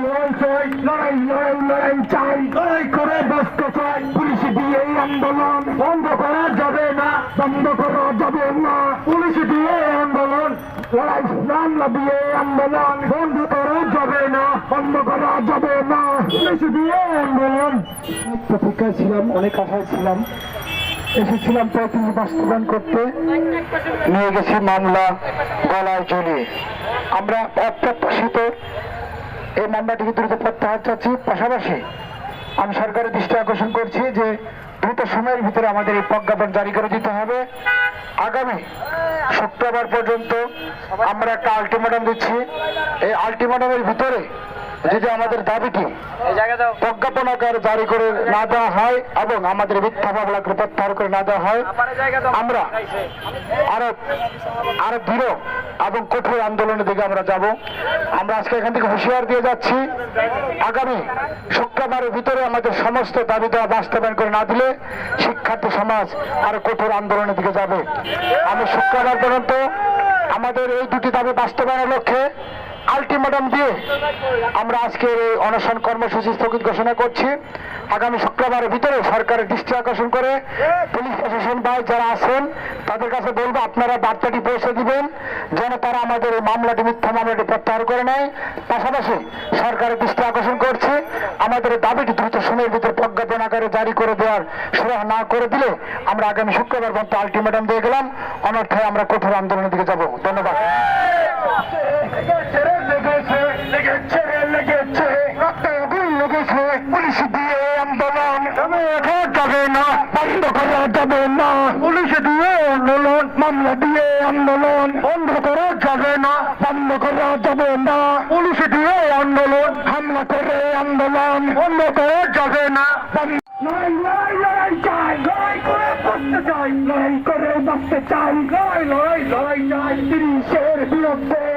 লড়াই লড়াই লড়াই চাই লড়াই করে বাঁচতে চাই পুলিশ দিয়ে আন্দোলন বন্ধ করা যাবে না বন্ধ করা না পুলিশ দিয়ে আন্দোলন লড়াই মামলা দিয়ে আন্দোলন বন্ধ করা যাবে না বন্ধ করা যাবে না পুলিশ দিয়ে আন্দোলন ছিলাম অনেক আশায় ছিলাম এসেছিলাম প্রতিনিধি বাস্তবায়ন করতে নিয়ে গেছি মামলা গলায় ঝুলিয়ে আমরা অপ্রত্যাশিত এই মামলাটিকে দ্রুত প্রত্যাহার চাচ্ছি। পাশাপাশি আমি সরকারের দৃষ্টি আকর্ষণ করছি যে দ্রুত সময়ের ভিতরে আমাদের এই প্রজ্ঞাপন জারি করে দিতে হবে। আগামী শুক্রবার পর্যন্ত আমরা একটা আলটিমেটাম দিচ্ছি। এই আলটিমেটামের ভিতরে যদি আমাদের দাবিটি প্রজ্ঞাপন আকারে জারি করে না দেওয়া হয় এবং আমাদের মিথ্যা মামলাকে প্রত্যাহার করে না দেওয়া হয়। আমরা আরও আরও দৃঢ় এবং কঠোর আন্দোলনের দিকে আমরা যাব। আমরা আজকে এখান থেকে হুঁশিয়ার দিয়ে যাচ্ছি। আগামী শুক্রবারের ভিতরে আমাদের সমস্ত দাবি দেওয়া বাস্তবায়ন করে না দিলে শিক্ষার্থী সমাজ আরও কঠোর আন্দোলনের দিকে যাবে। আমি শুক্রবার পর্যন্ত আমাদের এই দুটি দাবি বাস্তবায়নের লক্ষ্যে আলটিমেটাম দিয়ে আমরা আজকে এই অনশন কর্মসূচি স্থগিত ঘোষণা করছি। আগামী শুক্রবারের ভিতরে সরকারের দৃষ্টি আকর্ষণ করে পুলিশ প্রশাসন ভাই যারা আছেন, তাদের কাছে বলব, আপনারা বার্তাটি পৌঁছে দিবেন যেন তারা আমাদের এই মামলাটি, মিথ্যা মামলাটি প্রত্যাহার করে নেয়। পাশাপাশি সরকারের দৃষ্টি আকর্ষণ করছে, আমাদের এই দাবিটি দ্রুত সময়ের ভিতরে প্রজ্ঞাপন আকারে জারি করে দেওয়ার সুরাহ না করে দিলে আমরা আগামী শুক্রবার পর্যন্ত আলটিমেটাম দিয়ে গেলাম। অনর্থায় আমরা কঠোর আন্দোলনের দিকে যাব। ধন্যবাদ। যাবে না বন্ধ করা যাবে না পুলিশ দিয়ে আন্দোলন মামলা দিয়ে আন্দোলন বন্ধ করা যাবে না বন্ধ করা যাবে না পুলিশ দিয়ে আন্দোলন হামলা করে আন্দোলন বন্ধ করা যাবে না লড়াই লড়াই লড়াই চাই লড়াই করে বাঁচতে চাই লড়াই করে বাঁচতে চাই লড়াই লড়াই লড়াই চাই তিরিশের বিরুদ্ধে